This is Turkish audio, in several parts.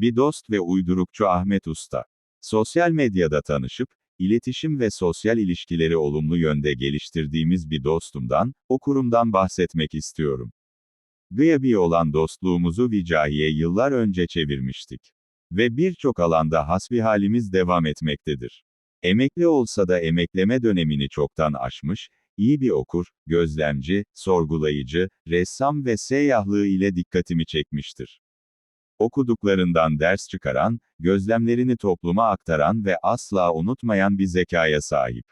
Bir dost ve uydurukçu Ahmet Usta. Sosyal medyada tanışıp, iletişim ve sosyal ilişkileri olumlu yönde geliştirdiğimiz bir dostumdan, o kurumdan bahsetmek istiyorum. Gıyabi olan dostluğumuzu Vicahi'ye yıllar önce çevirmiştik. Ve birçok alanda hasbihalimiz devam etmektedir. Emekli olsa da emekleme dönemini çoktan aşmış, iyi bir okur, gözlemci, sorgulayıcı, ressam ve seyyahlığı ile dikkatimi çekmiştir. Okuduklarından ders çıkaran, gözlemlerini topluma aktaran ve asla unutmayan bir zekaya sahip.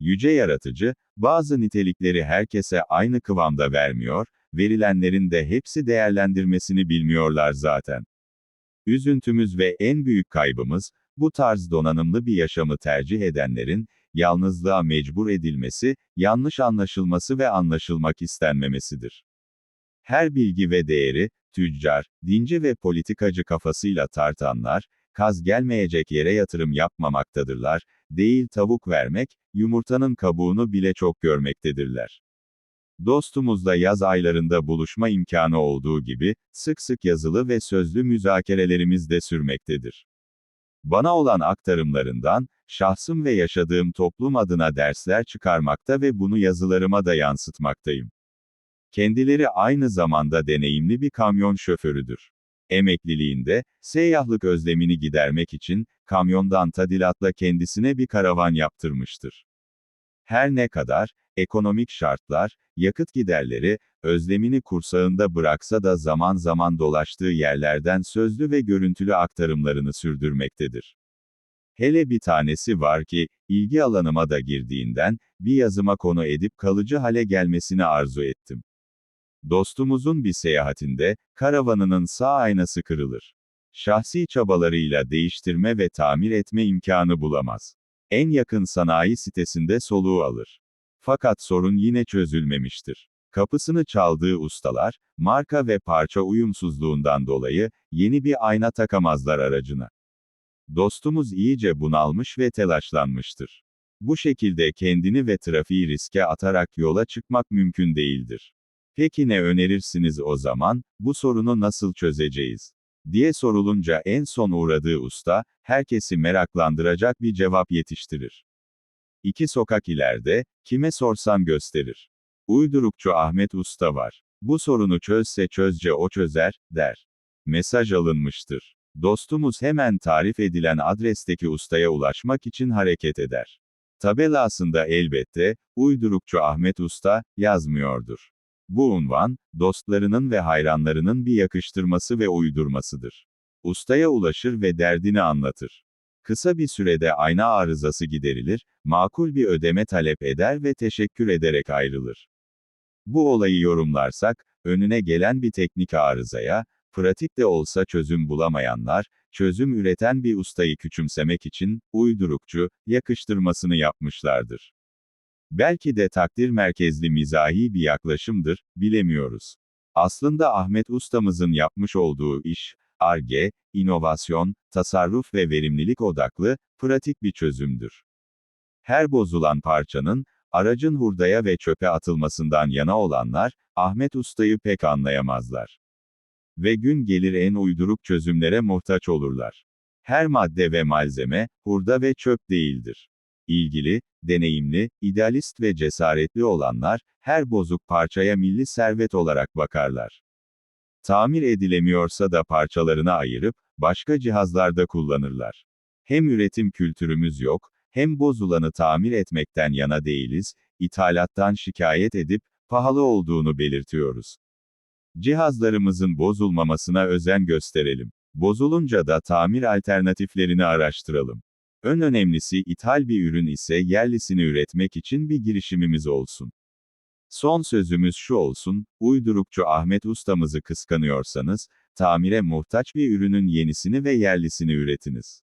Yüce yaratıcı, bazı nitelikleri herkese aynı kıvamda vermiyor, verilenlerin de hepsi değerlendirmesini bilmiyorlar zaten. Üzüntümüz ve en büyük kaybımız, bu tarz donanımlı bir yaşamı tercih edenlerin, yalnızlığa mecbur edilmesi, yanlış anlaşılması ve anlaşılmak istenmemesidir. Her bilgi ve değeri, tüccar, dinci ve politikacı kafasıyla tartanlar, kaz gelmeyecek yere yatırım yapmamaktadırlar, değil tavuk vermek, yumurtanın kabuğunu bile çok görmektedirler. Dostumuzla yaz aylarında buluşma imkanı olduğu gibi, sık sık yazılı ve sözlü müzakerelerimiz de sürmektedir. Bana olan aktarımlarından, şahsım ve yaşadığım toplum adına dersler çıkarmakta ve bunu yazılarıma da yansıtmaktayım. Kendileri aynı zamanda deneyimli bir kamyon şoförüdür. Emekliliğinde, seyyahlık özlemini gidermek için, kamyondan tadilatla kendisine bir karavan yaptırmıştır. Her ne kadar, ekonomik şartlar, yakıt giderleri, özlemini kursağında bıraksa da zaman zaman dolaştığı yerlerden sözlü ve görüntülü aktarımlarını sürdürmektedir. Hele bir tanesi var ki, ilgi alanıma da girdiğinden, bir yazıma konu edip kalıcı hale gelmesini arzu ettim. Dostumuzun bir seyahatinde, karavanının sağ aynası kırılır. Şahsi çabalarıyla değiştirme ve tamir etme imkanı bulamaz. En yakın sanayi sitesinde soluğu alır. Fakat sorun yine çözülmemiştir. Kapısını çaldığı ustalar, marka ve parça uyumsuzluğundan dolayı, yeni bir ayna takamazlar aracına. Dostumuz iyice bunalmış ve telaşlanmıştır. Bu şekilde kendini ve trafiği riske atarak yola çıkmak mümkün değildir. Peki ne önerirsiniz o zaman, bu sorunu nasıl çözeceğiz? diye sorulunca en son uğradığı usta, herkesi meraklandıracak bir cevap yetiştirir. İki sokak ileride, kime sorsam gösterir. Uydurukçu Ahmet Usta var. Bu sorunu çözse çözce o çözer, der. Mesaj alınmıştır. Dostumuz hemen tarif edilen adresteki ustaya ulaşmak için hareket eder. Tabelasında elbette, uydurukçu Ahmet Usta, yazmıyordur. Bu unvan, dostlarının ve hayranlarının bir yakıştırması ve uydurmasıdır. Ustaya ulaşır ve derdini anlatır. Kısa bir sürede ayna arızası giderilir, makul bir ödeme talep eder ve teşekkür ederek ayrılır. Bu olayı yorumlarsak, önüne gelen bir teknik arızaya, pratik de olsa çözüm bulamayanlar, çözüm üreten bir ustayı küçümsemek için, uydurukçu, yakıştırmasını yapmışlardır. Belki de takdir merkezli mizahi bir yaklaşımdır, bilemiyoruz. Aslında Ahmet ustamızın yapmış olduğu iş, ARGE, inovasyon, tasarruf ve verimlilik odaklı, pratik bir çözümdür. Her bozulan parçanın, aracın hurdaya ve çöpe atılmasından yana olanlar, Ahmet Usta'yı pek anlayamazlar. Ve gün gelir en uyduruk çözümlere muhtaç olurlar. Her madde ve malzeme, hurda ve çöp değildir. İlgili, deneyimli, idealist ve cesaretli olanlar, her bozuk parçaya milli servet olarak bakarlar. Tamir edilemiyorsa da parçalarını ayırıp, başka cihazlarda kullanırlar. Hem üretim kültürümüz yok, hem bozulanı tamir etmekten yana değiliz, ithalattan şikayet edip, pahalı olduğunu belirtiyoruz. Cihazlarımızın bozulmamasına özen gösterelim. Bozulunca da tamir alternatiflerini araştıralım. Ön önemlisi ithal bir ürün ise yerlisini üretmek için bir girişimimiz olsun. Son sözümüz şu olsun, uydurukçu Ahmet ustamızı kıskanıyorsanız, tamire muhtaç bir ürünün yenisini ve yerlisini üretiniz.